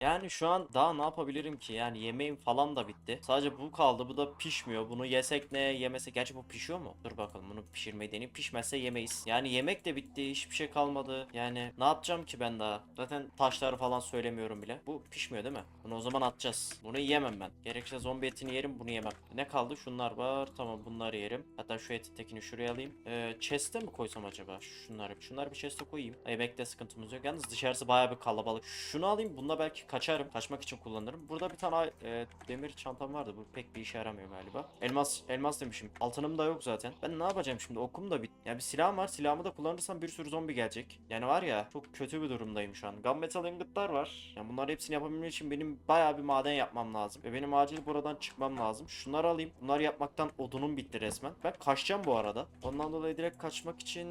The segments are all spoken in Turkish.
Yani şu an daha ne yapabilirim ki? Yani yemeğim falan da bitti. Sadece bu kaldı. Bu da pişmiyor. Bunu yesek ne, yemesek. Gerçi bu pişiyor mu? Dur bakalım bunu pişirmeyi deneyim. Pişmezse yemeyiz. Yani yemek de bitti. Hiçbir şey kalmadı. Yani ne yapacağım ki ben daha? Zaten taşları falan söylemiyorum bile. Bu pişmiyor değil mi? Bunu o zaman atacağız. Bunu yiyemem ben. Gerekirse zombi etini yerim. Bunu yemem. Ne kaldı? Şunlar var. Tamam bunları yerim. Hatta şu etin tekini şuraya alayım. Ee, chest'e mi koysam acaba? Şunları. Şunları bir chest'e koyayım. Yemekte sıkıntımız yok. Yalnız dışarısı bayağı bir kalabalık. Şunu alayım. Bununla belki kaçarım. Kaçmak için kullanırım. Burada bir tane e, demir çantam vardı. Bu pek bir işe yaramıyor galiba. Elmas, elmas demişim. Altınım da yok zaten. Ben ne yapacağım şimdi? Okum da bit. Ya bir silahım var. Silahımı da kullanırsam bir sürü zombi gelecek. Yani var ya çok kötü bir durumdayım şu an. Gunmetal ingotlar var. Yani bunları hepsini yapabilmem için benim bayağı bir maden yapmam lazım. Ve benim acil buradan çıkmam lazım. Şunları alayım. Bunları yapmaktan odunum bitti resmen. Ben kaçacağım bu arada. Ondan dolayı direkt kaçmak için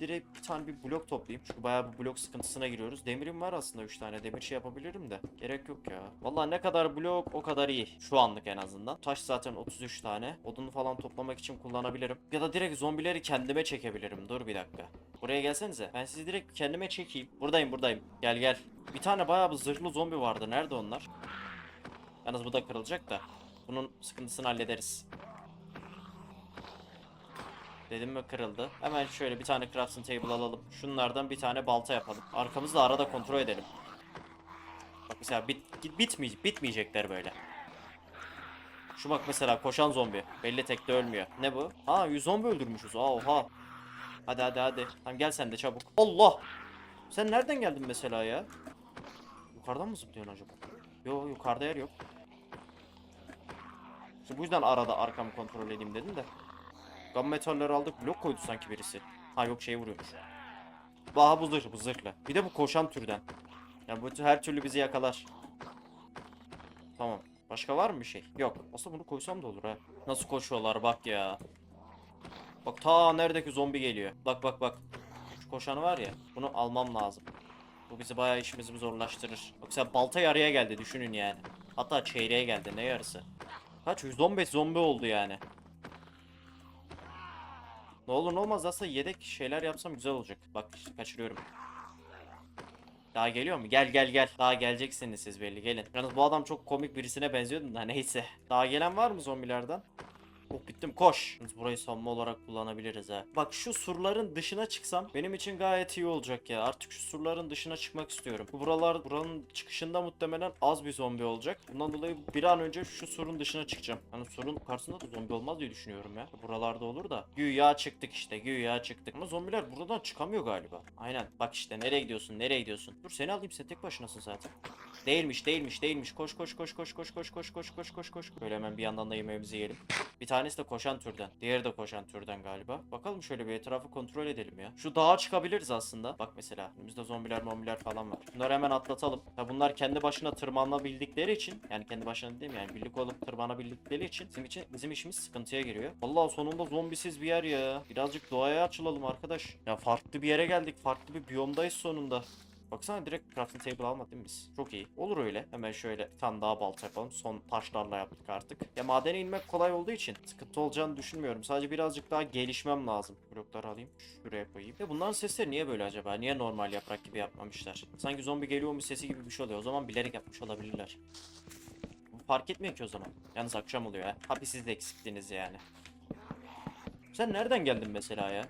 direkt bir tane bir blok toplayayım. Çünkü bayağı bir blok sıkıntısına giriyoruz. Demirim var aslında 3 tane. Demir şey yapabilirim de. Gerek yok ya. Vallahi ne kadar blok o kadar iyi. Şu anlık en azından. Taş zaten 33 tane. Odunu falan toplamak için kullanabilirim. Ya da direkt zombileri kendime çekebilirim. Dur bir dakika. Buraya gelsenize. Ben sizi direkt kendime çekeyim. Buradayım buradayım. Gel gel. Bir tane bayağı bir zırhlı zombi vardı. Nerede onlar? Yalnız bu da kırılacak da. Bunun sıkıntısını hallederiz. Dedim mi kırıldı. Hemen şöyle bir tane crafting table alalım. Şunlardan bir tane balta yapalım. Arkamızı da arada kontrol edelim. Mesela bit, bitmeyecek, bitmeyecekler böyle. Şu bak mesela koşan zombi. Belli tek de ölmüyor. Ne bu? Ha 100 zombi öldürmüşüz. Aa oha. Hadi hadi hadi. Tamam gel sen de çabuk. Allah! Sen nereden geldin mesela ya? Yukarıdan mı zıplıyorsun acaba? Yo yukarıda yer yok. İşte bu yüzden arada arkamı kontrol edeyim dedim de. Gam metalleri aldık blok koydu sanki birisi. Ha yok şey vuruyormuş. Baha bu zırh. Bir de bu koşan türden. Yani bu her türlü bizi yakalar. Tamam. Başka var mı bir şey? Yok. Aslında bunu koysam da olur ha. Nasıl koşuyorlar bak ya. Bak ta neredeki zombi geliyor. Bak bak bak. Şu koşanı var ya. Bunu almam lazım. Bu bizi bayağı işimizi zorlaştırır. Yoksa balta yarıya geldi düşünün yani. Hatta çeyreğe geldi ne yarısı. Kaç? 115 zombi oldu yani. Ne olur ne olmaz aslında yedek şeyler yapsam güzel olacak. Bak işte kaçırıyorum. Daha geliyor mu? Gel gel gel. Daha geleceksiniz siz belli gelin. Yalnız bu adam çok komik birisine benziyordu da neyse. Daha gelen var mı zombilerden? Oh bittim koş. Yalnız burayı savunma olarak kullanabiliriz ha. Bak şu surların dışına çıksam benim için gayet iyi olacak ya. Artık şu surların dışına çıkmak istiyorum. Bu buralar buranın çıkışında muhtemelen az bir zombi olacak. Bundan dolayı bir an önce şu surun dışına çıkacağım. Hani surun karşısında da zombi olmaz diye düşünüyorum ya. Buralarda olur da. Güya çıktık işte güya çıktık. Ama zombiler buradan çıkamıyor galiba. Aynen. Bak işte nereye gidiyorsun nereye gidiyorsun. Dur seni alayım sen tek başınasın zaten. Değilmiş değilmiş değilmiş. Koş koş koş koş koş koş koş koş koş koş koş. Böyle hemen bir yandan da yemeğimizi yiyelim. Bir tanesi de koşan türden. Diğeri de koşan türden galiba. Bakalım şöyle bir etrafı kontrol edelim ya. Şu dağa çıkabiliriz aslında. Bak mesela önümüzde zombiler mombiler falan var. Bunları hemen atlatalım. Ya bunlar kendi başına tırmanabildikleri için yani kendi başına değil mi yani birlik olup tırmanabildikleri için bizim için bizim işimiz sıkıntıya giriyor. Vallahi sonunda zombisiz bir yer ya. Birazcık doğaya açılalım arkadaş. Ya farklı bir yere geldik. Farklı bir biyomdayız sonunda. Baksana direkt crafting table almadık değil mi biz? Çok iyi. Olur öyle. Hemen şöyle bir tane daha balta yapalım. Son taşlarla yaptık artık. Ya madene inmek kolay olduğu için sıkıntı olacağını düşünmüyorum. Sadece birazcık daha gelişmem lazım. Blokları alayım. Şuraya koyayım. Ya bunların sesleri niye böyle acaba? Niye normal yaprak gibi yapmamışlar? Sanki zombi geliyormuş sesi gibi bir şey oluyor. O zaman bilerek yapmış olabilirler. Fark etmiyor ki o zaman. Yalnız akşam oluyor ha. Hapi siz de eksiktiniz yani. Sen nereden geldin mesela ya?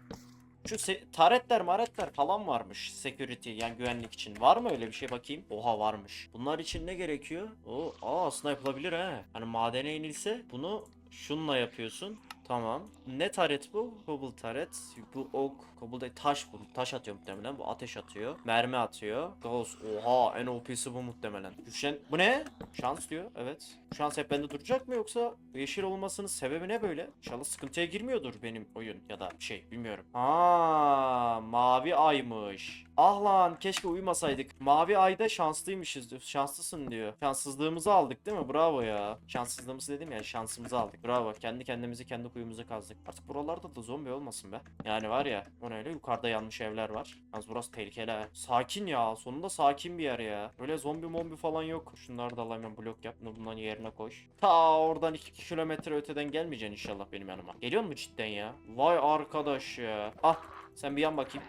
Şu taretler maretler falan varmış security yani güvenlik için. Var mı öyle bir şey bakayım? Oha varmış. Bunlar için ne gerekiyor? O aa aslında yapılabilir ha. Hani madene inilse bunu şunla yapıyorsun. Tamam. Ne taret bu? Cobble taret. Bu ok. Cobble değil taş bu. Taş atıyor muhtemelen. Bu ateş atıyor. Mermi atıyor. Gauss. Oha en OP'si bu muhtemelen. Düşen. Bu ne? Şans diyor. Evet. Şans hep bende duracak mı yoksa yeşil olmasının sebebi ne böyle? İnşallah sıkıntıya girmiyordur benim oyun ya da şey bilmiyorum. Aa mavi aymış. Ah lan keşke uyumasaydık. Mavi ayda şanslıymışız diyor. Şanslısın diyor. Şanssızlığımızı aldık değil mi? Bravo ya. Şanssızlığımızı dedim ya şansımızı aldık. Bravo. Kendi kendimizi kendi kuyumuza kazdık. Artık buralarda da zombi olmasın be. Yani var ya o neyle yukarıda yanlış evler var. Yalnız burası tehlikeli. Sakin ya. Sonunda sakin bir yer ya. Öyle zombi mombi falan yok. Şunları da alayım blok yap. Bunların yerine koş. Ta oradan 2 kilometre öteden gelmeyeceksin inşallah benim yanıma. Geliyor mu cidden ya? Vay arkadaş ya. Ah sen bir yan bakayım.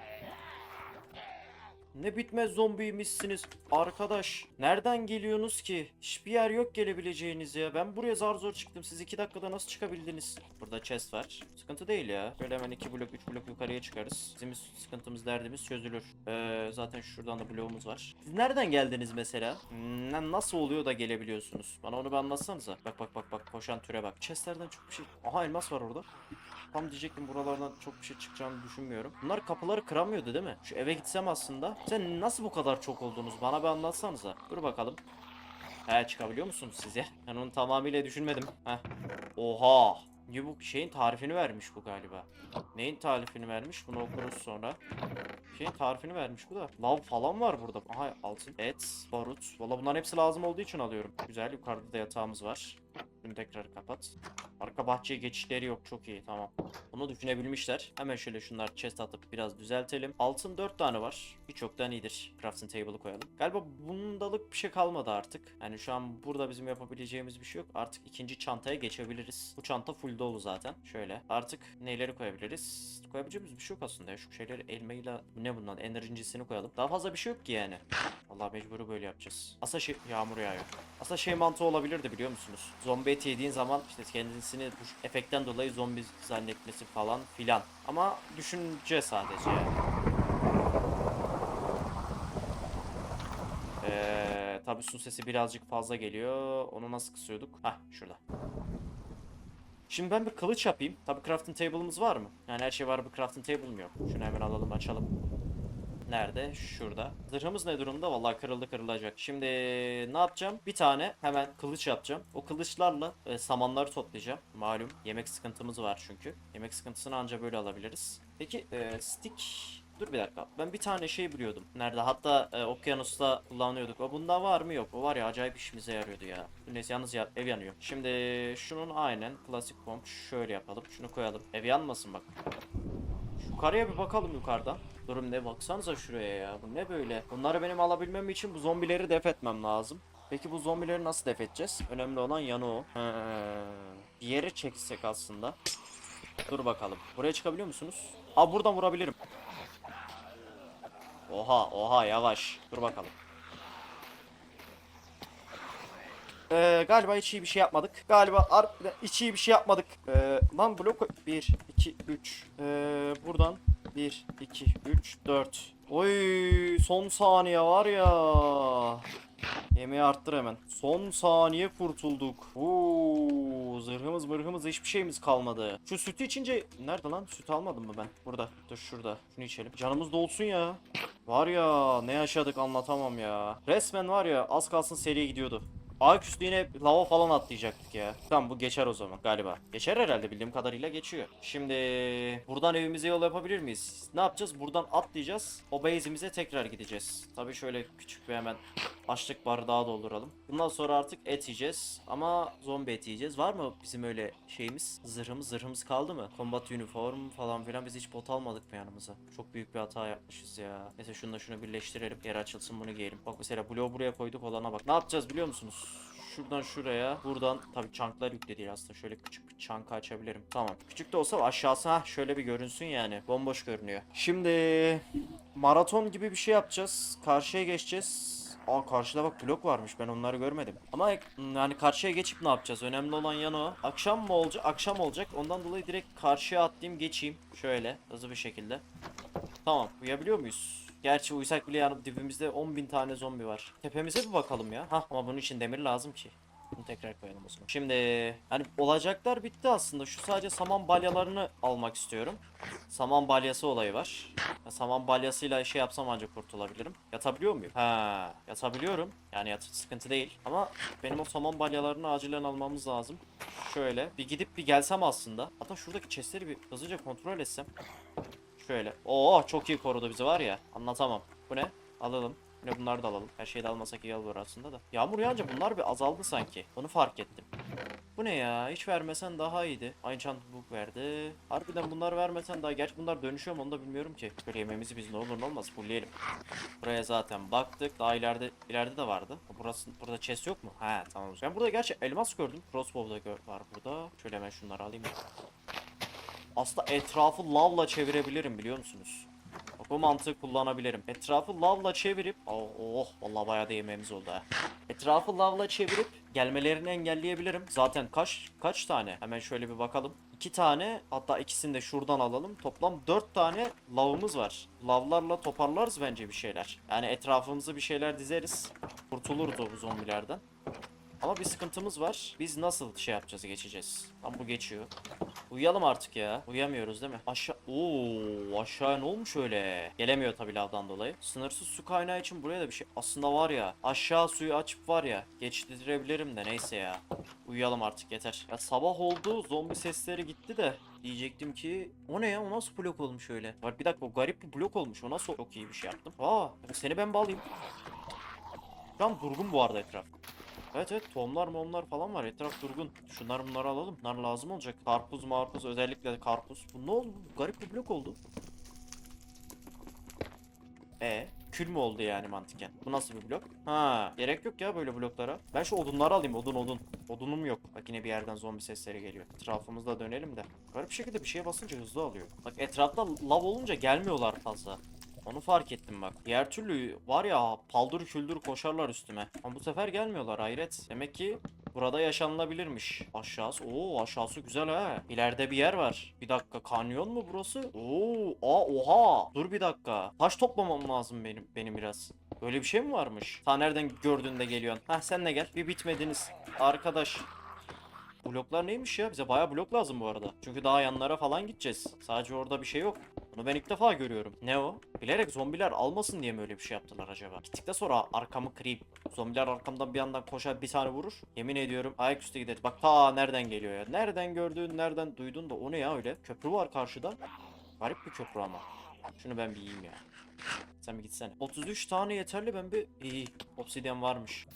Ne bitmez zombiymişsiniz. Arkadaş nereden geliyorsunuz ki? Hiçbir yer yok gelebileceğiniz ya. Ben buraya zar zor çıktım. Siz iki dakikada nasıl çıkabildiniz? Burada chest var. Sıkıntı değil ya. Böyle hemen iki blok üç blok yukarıya çıkarız. Bizim sıkıntımız derdimiz çözülür. Ee, zaten şuradan da bloğumuz var. Siz nereden geldiniz mesela? Hmm, nasıl oluyor da gelebiliyorsunuz? Bana onu bir anlatsanıza. Bak bak bak bak koşan türe bak. Chestlerden çok bir şey. Aha elmas var orada. Tam diyecektim buralardan çok bir şey çıkacağını düşünmüyorum. Bunlar kapıları kıramıyordu değil mi? Şu eve gitsem aslında. Sen nasıl bu kadar çok oldunuz? Bana bir anlatsanıza. Dur bakalım. He çıkabiliyor musunuz siz ya? Ben onu tamamıyla düşünmedim. Heh. Oha. Niye bu şeyin tarifini vermiş bu galiba. Neyin tarifini vermiş? Bunu okuruz sonra. Şeyin tarifini vermiş bu da. Lav falan var burada. Aha altın. Et, barut. Valla bunların hepsi lazım olduğu için alıyorum. Güzel. Yukarıda da yatağımız var. Bunu tekrar kapat. Arka bahçeye geçişleri yok. Çok iyi. Tamam. Bunu düşünebilmişler. Hemen şöyle şunlar chest atıp biraz düzeltelim. Altın 4 tane var. Hiç yoktan iyidir. Crafting table'ı koyalım. Galiba bundalık bir şey kalmadı artık. Yani şu an burada bizim yapabileceğimiz bir şey yok. Artık ikinci çantaya geçebiliriz. Bu çanta full dolu zaten. Şöyle. Artık neleri koyabiliriz? Koyabileceğimiz bir şey yok aslında ya. Şu şeyleri elmayla ne bundan? Enerjincisini koyalım. Daha fazla bir şey yok ki yani. Allah mecburu böyle yapacağız. Aslında şey yağmur yağıyor. Aslında şey mantığı olabilirdi biliyor musunuz? Zombi eti yediğin zaman işte kendisini bu efektten dolayı zombi zannetmesi falan filan. Ama düşünce sadece yani. Ee, tabii su sesi birazcık fazla geliyor. Onu nasıl kısıyorduk? Hah şurada. Şimdi ben bir kılıç yapayım. Tabii crafting table'ımız var mı? Yani her şey var bir crafting table'ım yok. Şunu hemen alalım açalım. Nerede? Şurada. Zırhımız ne durumda? Vallahi kırıldı kırılacak. Şimdi ne yapacağım? Bir tane hemen kılıç yapacağım. O kılıçlarla e, samanları toplayacağım. Malum yemek sıkıntımız var çünkü. Yemek sıkıntısını anca böyle alabiliriz. Peki e, stick Dur bir dakika. Ben bir tane şey biliyordum. Nerede? Hatta e, okyanusta kullanıyorduk. O bunda var mı? Yok. O var ya acayip işimize yarıyordu ya. Neyse yalnız ya, ev yanıyor. Şimdi şunun aynen klasik pomp şöyle yapalım. Şunu koyalım. Ev yanmasın bak. Yukarıya bir bakalım yukarıdan. Durum ne baksanıza şuraya ya. Bu ne böyle? Bunları benim alabilmem için bu zombileri def etmem lazım. Peki bu zombileri nasıl def edeceğiz? Önemli olan yanı o. He. Bir yere çeksek aslında. Dur bakalım. Buraya çıkabiliyor musunuz? Aa buradan vurabilirim. Oha oha yavaş. Dur bakalım. Ee, galiba hiç iyi bir şey yapmadık. Galiba harbiden hiç iyi bir şey yapmadık. Ee, lan blok 1, 2, 3. Ee, buradan 1, 2, 3, 4. Oy son saniye var ya. Yemeği arttır hemen. Son saniye kurtulduk. Oo, zırhımız mırhımız hiçbir şeyimiz kalmadı. Şu sütü içince... Nerede lan? Süt almadım mı ben? Burada. Dur şurada. Şunu içelim. Canımız dolsun ya. Var ya ne yaşadık anlatamam ya. Resmen var ya az kalsın seriye gidiyordu. Ayaküstü yine lava falan atlayacaktık ya. Tamam bu geçer o zaman galiba. Geçer herhalde bildiğim kadarıyla geçiyor. Şimdi buradan evimize yol yapabilir miyiz? Ne yapacağız? Buradan atlayacağız. O base'imize tekrar gideceğiz. Tabii şöyle küçük bir hemen açlık bardağı dolduralım. Bundan sonra artık et yiyeceğiz. Ama zombi eti yiyeceğiz. Var mı bizim öyle şeyimiz? Zırhımız zırhımız kaldı mı? Combat uniform falan filan biz hiç bot almadık mı yanımıza? Çok büyük bir hata yapmışız ya. Neyse şunu da şunu birleştirelim. Yer açılsın bunu giyelim. Bak mesela bloğu buraya koyduk olana bak. Ne yapacağız biliyor musunuz? Şuradan şuraya. Buradan tabii çanklar yüklü değil aslında. Şöyle küçük bir çanka açabilirim. Tamam. Küçük de olsa aşağısı ha şöyle bir görünsün yani. Bomboş görünüyor. Şimdi maraton gibi bir şey yapacağız. Karşıya geçeceğiz. Aa karşıda bak blok varmış ben onları görmedim. Ama yani karşıya geçip ne yapacağız? Önemli olan yan o. Akşam mı olacak? Akşam olacak. Ondan dolayı direkt karşıya atlayayım geçeyim. Şöyle hızlı bir şekilde. Tamam uyabiliyor muyuz? Gerçi uysak bile yani dibimizde 10.000 tane zombi var. Tepemize bir bakalım ya. Hah ama bunun için demir lazım ki. Bunu tekrar koyalım o zaman. Şimdi hani olacaklar bitti aslında. Şu sadece saman balyalarını almak istiyorum. Saman balyası olayı var. Ya, saman balyasıyla şey yapsam ancak kurtulabilirim. Yatabiliyor muyum? Ha, yatabiliyorum. Yani yat sıkıntı değil. Ama benim o saman balyalarını acilen almamız lazım. Şöyle bir gidip bir gelsem aslında. Hatta şuradaki chestleri bir hızlıca kontrol etsem. Şöyle. Oo çok iyi korudu bizi var ya. Anlatamam. Bu ne? Alalım. Yine bunları da alalım. Her şeyi de almasak iyi olur aslında da. Yağmur yağınca bunlar bir azaldı sanki. Onu fark ettim. Bu ne ya? Hiç vermesen daha iyiydi. Aynı book verdi. Harbiden bunlar vermesen daha. Gerçi bunlar dönüşüyor mu onu da bilmiyorum ki. Böyle yememizi biz ne olur ne olmaz fullleyelim. Buraya zaten baktık. Daha ileride ileride de vardı. Burası burada chest yok mu? He tamam. Ben burada gerçi elmas gördüm. Crossbow da var burada. Şöyle hemen şunları alayım. Aslında etrafı lavla çevirebilirim biliyor musunuz? Bu mantığı kullanabilirim. Etrafı lavla çevirip oh, oh vallahi bayağı da yemeğimiz oldu ha. Etrafı lavla çevirip gelmelerini engelleyebilirim. Zaten kaç kaç tane? Hemen şöyle bir bakalım. İki tane hatta ikisini de şuradan alalım. Toplam dört tane lavımız var. Lavlarla toparlarız bence bir şeyler. Yani etrafımızı bir şeyler dizeriz. Kurtuluruz o zombilerden. Ama bir sıkıntımız var. Biz nasıl şey yapacağız geçeceğiz? Tam bu geçiyor. Uyuyalım artık ya. Uyuyamıyoruz değil mi? Aşağı... Oo, aşağı ne olmuş öyle? Gelemiyor tabii lavdan dolayı. Sınırsız su kaynağı için buraya da bir şey... Aslında var ya. Aşağı suyu açıp var ya. Geçtirebilirim de neyse ya. Uyuyalım artık yeter. Ya sabah oldu. Zombi sesleri gitti de. Diyecektim ki o ne ya o nasıl blok olmuş öyle? Var bir dakika o garip bir blok olmuş. O nasıl çok iyi bir şey yaptım. Aa seni ben bağlayayım. An durgun bu arada etraf. Evet evet tohumlar momlar falan var etraf durgun. Şunlar bunları alalım. Bunlar lazım olacak. Karpuz marpuz özellikle karpuz. Bu ne oldu? Garip bir blok oldu. E kül mü oldu yani mantıken? Bu nasıl bir blok? Ha gerek yok ya böyle bloklara. Ben şu odunları alayım odun odun. Odunum yok. Bak yine bir yerden zombi sesleri geliyor. Etrafımızda dönelim de. Garip şekilde bir şeye basınca hızlı alıyor. Bak etrafta lav olunca gelmiyorlar fazla. Onu fark ettim bak. Diğer türlü var ya paldır küldür koşarlar üstüme. Ama bu sefer gelmiyorlar hayret. Demek ki burada yaşanılabilirmiş. Aşağısı oo aşağısı güzel ha. İleride bir yer var. Bir dakika kanyon mu burası? Oo aa oha. Dur bir dakika. Taş toplamam lazım benim benim biraz. Böyle bir şey mi varmış? Ta nereden gördüğünde geliyorsun? Hah sen de gel. Bir bitmediniz. Arkadaş. Bloklar neymiş ya? Bize bayağı blok lazım bu arada. Çünkü daha yanlara falan gideceğiz. Sadece orada bir şey yok. Bunu ben ilk defa görüyorum. Ne o? Bilerek zombiler almasın diye mi öyle bir şey yaptılar acaba? Gittikten sonra arkamı kırayım. Zombiler arkamdan bir yandan koşar bir tane vurur. Yemin ediyorum ayaküstü gideriz. Bak ta nereden geliyor ya. Nereden gördün, nereden duydun da o ne ya öyle? Köprü var karşıda. Garip bir köprü ama. Şunu ben bir yiyeyim ya. Sen bir gitsene. 33 tane yeterli ben bir... İyi. Obsidyen varmış.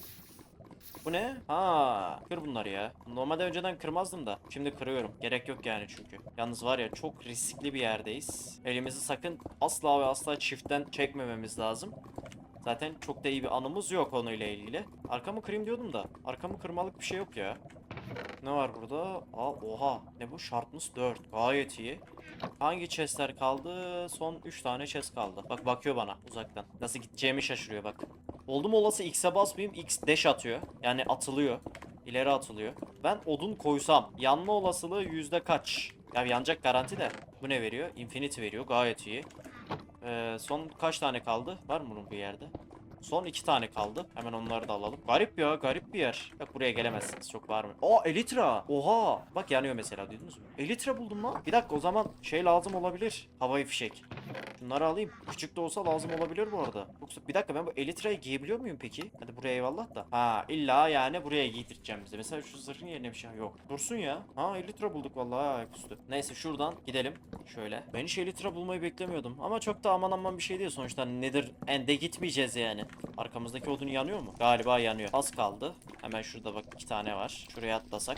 Bu ne? Ha, kır bunları ya. Normalde önceden kırmazdım da. Şimdi kırıyorum. Gerek yok yani çünkü. Yalnız var ya çok riskli bir yerdeyiz. Elimizi sakın asla ve asla çiftten çekmememiz lazım. Zaten çok da iyi bir anımız yok onunla ilgili. Arkamı kırayım diyordum da. Arkamı kırmalık bir şey yok ya. Ne var burada? Aa oha. Ne bu? Sharpness 4. Gayet iyi. Hangi chestler kaldı? Son 3 tane chest kaldı. Bak bakıyor bana uzaktan. Nasıl gideceğimi şaşırıyor bak. Oldum olası X'e basmayayım. X dash atıyor. Yani atılıyor. İleri atılıyor. Ben odun koysam yanma olasılığı yüzde kaç? Ya yanacak garanti de. Bu ne veriyor? Infinity veriyor. Gayet iyi. Ee, son kaç tane kaldı? Var mı bunun bir yerde? Son iki tane kaldı. Hemen onları da alalım. Garip ya garip bir yer. Bak buraya gelemezsiniz çok var mı? Aa Elytra. Oha. Bak yanıyor mesela duydunuz mu? Elytra buldum lan. Bir dakika o zaman şey lazım olabilir. Havai fişek. Şunları alayım. Küçük de olsa lazım olabilir bu arada. Yoksa bir dakika ben bu Elytra'yı giyebiliyor muyum peki? Hadi buraya eyvallah da. Ha illa yani buraya giydireceğim bize. Mesela şu zırhın yerine bir şey yok. Dursun ya. Ha Elytra bulduk vallahi ayaküstü. Neyse şuradan gidelim. Şöyle. Ben hiç Elytra bulmayı beklemiyordum. Ama çok da aman aman bir şey değil. Sonuçta nedir? Ende gitmeyeceğiz yani. Arkamızdaki odun yanıyor mu? Galiba yanıyor. Az kaldı. Hemen şurada bak iki tane var. Şuraya atlasak.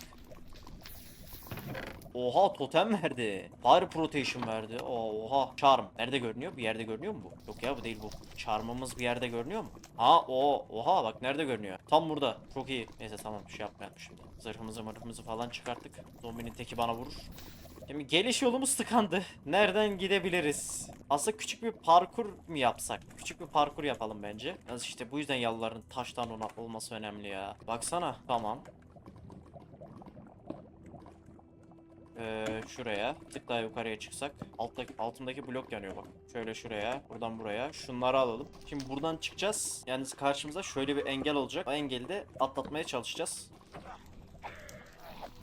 Oha totem verdi. Fire protection verdi. Oha. Charm. Nerede görünüyor? Bir yerde görünüyor mu bu? Yok ya bu değil bu. Charm'ımız bir yerde görünüyor mu? Ha o. Oha bak nerede görünüyor? Tam burada. Çok iyi. Neyse tamam bir şey yapmayalım şimdi. Zırhımızı mırhımızı falan çıkarttık. Zombinin teki bana vurur. Şimdi geliş yolumuz tıkandı. Nereden gidebiliriz? Aslında küçük bir parkur mu yapsak? Küçük bir parkur yapalım bence. Yalnız işte bu yüzden yalıların taştan ona olması önemli ya. Baksana. Tamam. Ee, şuraya. Tık daha yukarıya çıksak. Alttaki, altındaki blok yanıyor bak. Şöyle şuraya. Buradan buraya. Şunları alalım. Şimdi buradan çıkacağız. Yalnız karşımıza şöyle bir engel olacak. O engeli de atlatmaya çalışacağız.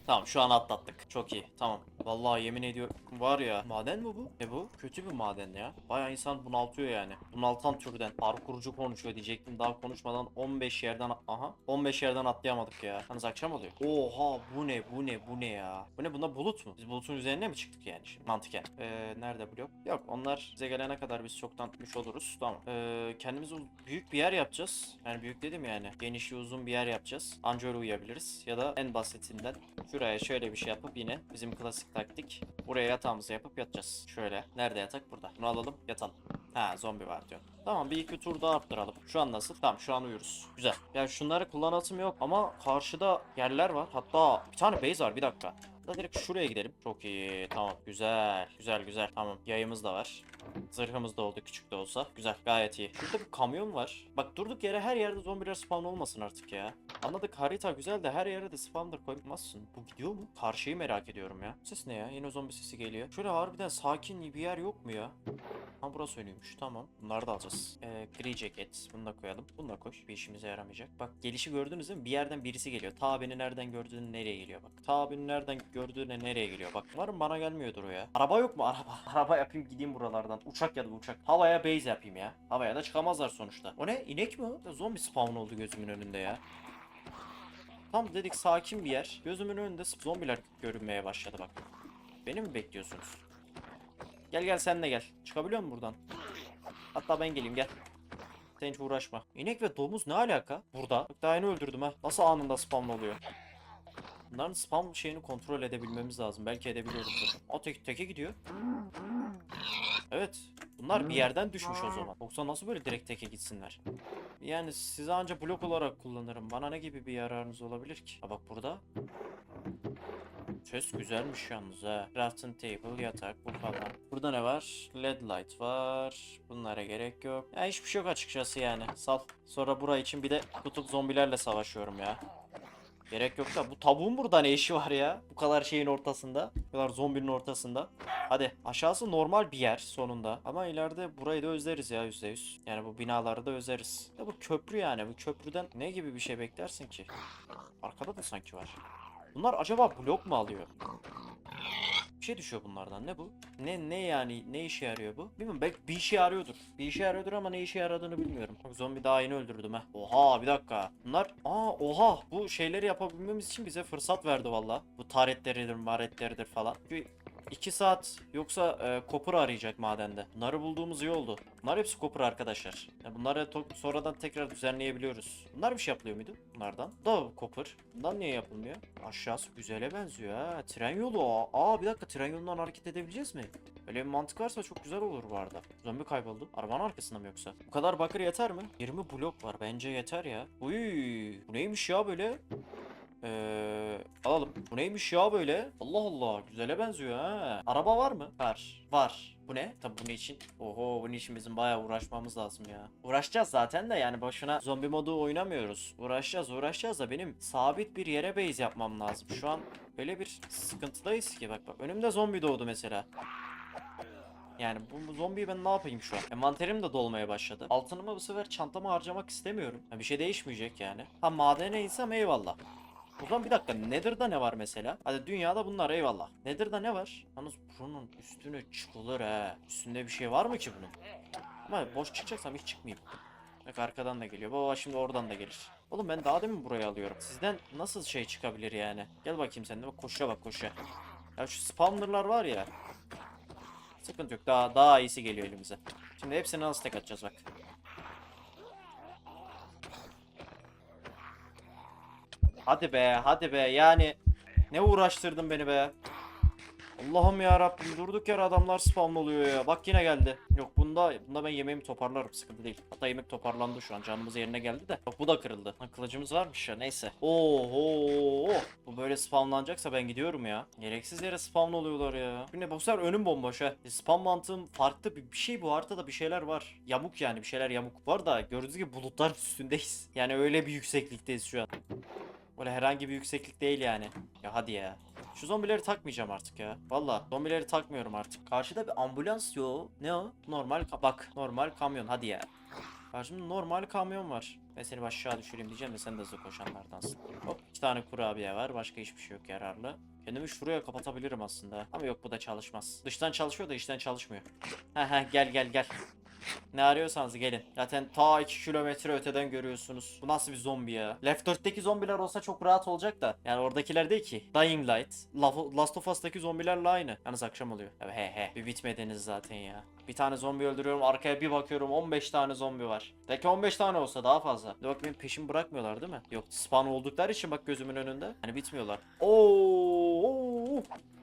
Tamam şu an atlattık. Çok iyi. Tamam. Vallahi yemin ediyorum var ya. Maden mi bu? Ne bu? Kötü bir maden ya. Baya insan bunaltıyor yani. Bunaltan türden. Parkurcu konuşuyor diyecektim. Daha konuşmadan 15 yerden aha 15 yerden atlayamadık ya. Yalnız akşam oluyor. Oha bu ne bu ne bu ne ya? Bu ne bunda bulut mu? Biz bulutun üzerine mi çıktık yani şimdi? Mantıken. Ee, nerede blok? Yok onlar bize gelene kadar biz çoktan gitmiş oluruz. Tamam. Ee, kendimize büyük bir yer yapacağız. Yani büyük dedim yani. Genişli uzun bir yer yapacağız. Anca öyle uyuyabiliriz. Ya da en basitinden Şuraya şöyle bir şey yapıp yine bizim klasik taktik. Buraya yatağımızı yapıp yatacağız. Şöyle. Nerede yatak? Burada. Bunu alalım yatalım. Ha zombi var diyor. Tamam bir iki tur daha arttıralım. Şu an nasıl? Tamam şu an uyuruz. Güzel. Yani şunları kullanatım yok ama karşıda yerler var. Hatta bir tane base var bir dakika. Da direkt şuraya gidelim. Çok iyi. Tamam. Güzel. Güzel güzel. Tamam. Yayımız da var. Zırhımız da oldu küçük de olsa. Güzel gayet iyi. Şurada bir kamyon var. Bak durduk yere her yerde zombiler spawn olmasın artık ya. Anladık harita güzel de her yere de spawner koymazsın. Bu gidiyor mu? Karşıyı merak ediyorum ya. Ses ne ya? Yine zombi sesi geliyor. Şöyle harbiden sakin bir yer yok mu ya? Ha burası önüymüş. Tamam. Bunları da alacağız. Ee, gri ceket. Bunu da koyalım. Bunu da koy. Bir işimize yaramayacak. Bak gelişi gördünüz değil mi? Bir yerden birisi geliyor. Ta beni nereden gördüğünü nereye geliyor bak. Ta beni nereden gördüğüne nereye geliyor. Bak umarım bana gelmiyordur o ya. Araba yok mu? Araba. Araba yapayım gideyim buralardan. Uçak ya da uçak. Havaya base yapayım ya. Havaya da çıkamazlar sonuçta. O ne? İnek mi o? Zombi spawn oldu gözümün önünde ya. Tam dedik sakin bir yer. Gözümün önünde zombiler görünmeye başladı bak. Beni mi bekliyorsunuz? Gel gel sen de gel. Çıkabiliyor musun buradan? Hatta ben geleyim gel. Sen hiç uğraşma. İnek ve domuz ne alaka? Burada. Bak daha yeni öldürdüm ha. Nasıl anında spawn oluyor? Bunların spawn şeyini kontrol edebilmemiz lazım. Belki edebiliyoruz. O tek, teke gidiyor. Evet. Bunlar bir yerden düşmüş o zaman. Yoksa nasıl böyle direkt teke gitsinler? Yani size anca blok olarak kullanırım. Bana ne gibi bir yararınız olabilir ki? Ha bak burada. Chest güzelmiş yalnız ha. Crafting table, yatak, bu falan. Burada ne var? LED light var. Bunlara gerek yok. Ya hiçbir şey yok açıkçası yani. Sal. Sonra bura için bir de kutup zombilerle savaşıyorum ya. Gerek yok da bu tavuğun burada ne işi var ya? Bu kadar şeyin ortasında. Kadar zombinin ortasında. Hadi aşağısı normal bir yer sonunda. Ama ileride burayı da özleriz ya %100. Yani bu binaları da özleriz. Ya bu köprü yani. Bu köprüden ne gibi bir şey beklersin ki? Arkada da sanki var. Bunlar acaba blok mu alıyor? Bir şey düşüyor bunlardan. Ne bu? Ne ne yani ne işe yarıyor bu? Bilmiyorum belki bir işe yarıyordur. Bir işe yarıyordur ama ne işe yaradığını bilmiyorum. Bak zombi daha yeni öldürdüm ha. Oha bir dakika. Bunlar aa oha bu şeyleri yapabilmemiz için bize fırsat verdi valla. Bu taretleridir, maretleridir falan. Çünkü 2 saat yoksa e, kopur arayacak madende. Bunları bulduğumuz iyi oldu. Bunlar hepsi kopur arkadaşlar. Ya bunları to- sonradan tekrar düzenleyebiliyoruz. Bunlar bir şey yapılıyor muydu? Bunlardan. Bu Da kopur. Bundan niye yapılmıyor? Aşağısı güzele benziyor ha. Tren yolu. Aa bir dakika tren yolundan hareket edebileceğiz mi? Öyle bir mantık varsa çok güzel olur bu arada. Zombi kayboldu. Arabanın arkasında mı yoksa? Bu kadar bakır yeter mi? 20 blok var. Bence yeter ya. Uy, bu neymiş ya böyle? Ee, alalım. Bu neymiş ya böyle? Allah Allah güzele benziyor ha. Araba var mı? Var. Var. Bu ne? Tabii bunun için. Oho bunun için bizim bayağı uğraşmamız lazım ya. Uğraşacağız zaten de yani boşuna zombi modu oynamıyoruz. Uğraşacağız uğraşacağız da benim sabit bir yere base yapmam lazım. Şu an öyle bir sıkıntıdayız ki bak bak önümde zombi doğdu mesela. Yani bu, zombiyi ben ne yapayım şu an? Envanterim de dolmaya başladı. Altınımı bu sefer çantama harcamak istemiyorum. Ha, bir şey değişmeyecek yani. Ha madene insem eyvallah. O zaman bir dakika Nether'da ne var mesela? Hadi dünyada bunlar eyvallah. Nether'da ne var? Yalnız bunun üstüne çıkılır he. Üstünde bir şey var mı ki bunun? Ama boş çıkacaksam hiç çıkmayayım. Bak arkadan da geliyor. Baba şimdi oradan da gelir. Oğlum ben daha demin burayı alıyorum. Sizden nasıl şey çıkabilir yani? Gel bakayım sen de bak koşuya bak koşuya. Ya şu spawnerlar var ya. Sıkıntı yok. Daha daha iyisi geliyor elimize. Şimdi hepsini nasıl tek atacağız bak. Hadi be, hadi be. Yani ne uğraştırdın beni be. Allah'ım ya Rabbim durduk yere adamlar spawn oluyor ya. Bak yine geldi. Yok bunda bunda ben yemeğimi toparlarım sıkıntı değil. Hatta yemek toparlandı şu an canımız yerine geldi de. Yok bu da kırıldı. Ha, kılıcımız varmış ya neyse. Oho. Bu böyle spawnlanacaksa ben gidiyorum ya. Gereksiz yere spawn oluyorlar ya. Şimdi bu sefer önüm bomboş ha. E, Spawn mantığım farklı bir, bir şey bu haritada bir şeyler var. Yamuk yani bir şeyler yamuk. Bu arada gördüğünüz gibi bulutlar üstündeyiz. Yani öyle bir yükseklikteyiz şu an. Böyle herhangi bir yükseklik değil yani. Ya hadi ya. Şu zombileri takmayacağım artık ya. Valla zombileri takmıyorum artık. Karşıda bir ambulans yo. Ne o? Normal bak normal kamyon hadi ya. Karşımda normal kamyon var. Ben seni aşağı düşüreyim diyeceğim de sen de hızlı koşanlardansın. Hop iki tane kurabiye var. Başka hiçbir şey yok yararlı. Kendimi şuraya kapatabilirim aslında. Ama yok bu da çalışmaz. Dıştan çalışıyor da içten çalışmıyor. He gel gel gel. Ne arıyorsanız gelin. Zaten ta 2 kilometre öteden görüyorsunuz. Bu nasıl bir zombi ya? Left 4'teki zombiler olsa çok rahat olacak da. Yani oradakiler değil ki. Dying Light. La- Last of Us'taki zombilerle aynı. Yalnız akşam oluyor. Ya he he. Bir bitmediniz zaten ya. Bir tane zombi öldürüyorum. Arkaya bir bakıyorum 15 tane zombi var. Belki 15 tane olsa daha fazla. Bir bak benim peşimi bırakmıyorlar değil mi? Yok spawn oldukları için bak gözümün önünde. Hani bitmiyorlar. Oo, oo.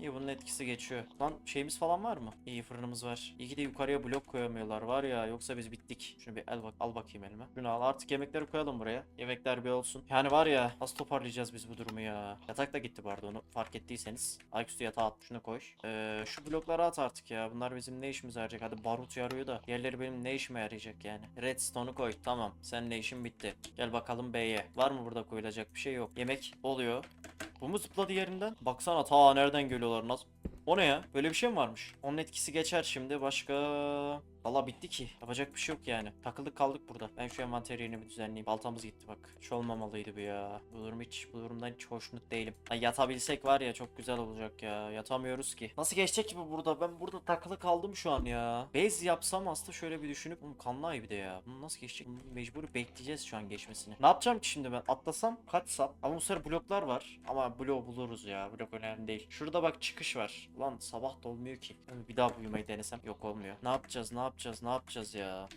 İyi bunun etkisi geçiyor. Lan şeyimiz falan var mı? İyi fırınımız var. İyi ki de yukarıya blok koyamıyorlar var ya yoksa biz bittik. Şunu bir al bak al bakayım elime. Şunu al artık yemekleri koyalım buraya. Yemekler bir olsun. Yani var ya nasıl toparlayacağız biz bu durumu ya. Yatak da gitti arada onu fark ettiyseniz. Ayaküstü yatağa at şunu koy. Ee, şu blokları at artık ya. Bunlar bizim ne işimize yarayacak? Hadi barut yarıyor da. Diğerleri benim ne işime yarayacak yani. Redstone'u koy. Tamam. Seninle işin bitti. Gel bakalım B'ye. Var mı burada koyulacak bir şey yok. Yemek oluyor. Bu mu zıpladı yerinden? Baksana ta nereden geliyorlar nasıl? O ne ya? Böyle bir şey mi varmış? Onun etkisi geçer şimdi. Başka... Valla bitti ki. Yapacak bir şey yok yani. Takıldık kaldık burada. Ben şu envanterini bir düzenleyeyim. Baltamız gitti bak. Hiç olmamalıydı bu ya. Bu durum hiç, bu durumdan hiç hoşnut değilim. Ha, yatabilsek var ya çok güzel olacak ya. Yatamıyoruz ki. Nasıl geçecek ki bu burada? Ben burada takılı kaldım şu an ya. Base yapsam aslında şöyle bir düşünüp Oğlum kanlı ay bir de ya. Bunu nasıl geçecek? Bunu mecburi bekleyeceğiz şu an geçmesini. Ne yapacağım ki şimdi ben? Atlasam kaçsam. Ama bu sefer bloklar var. Ama blok buluruz ya. Blok önemli değil. Şurada bak çıkış var. Ulan sabah da olmuyor ki. Bir daha uyumayı denesem. Yok olmuyor. Ne yapacağız? Ne yapacağız? Ne yapacağız ya?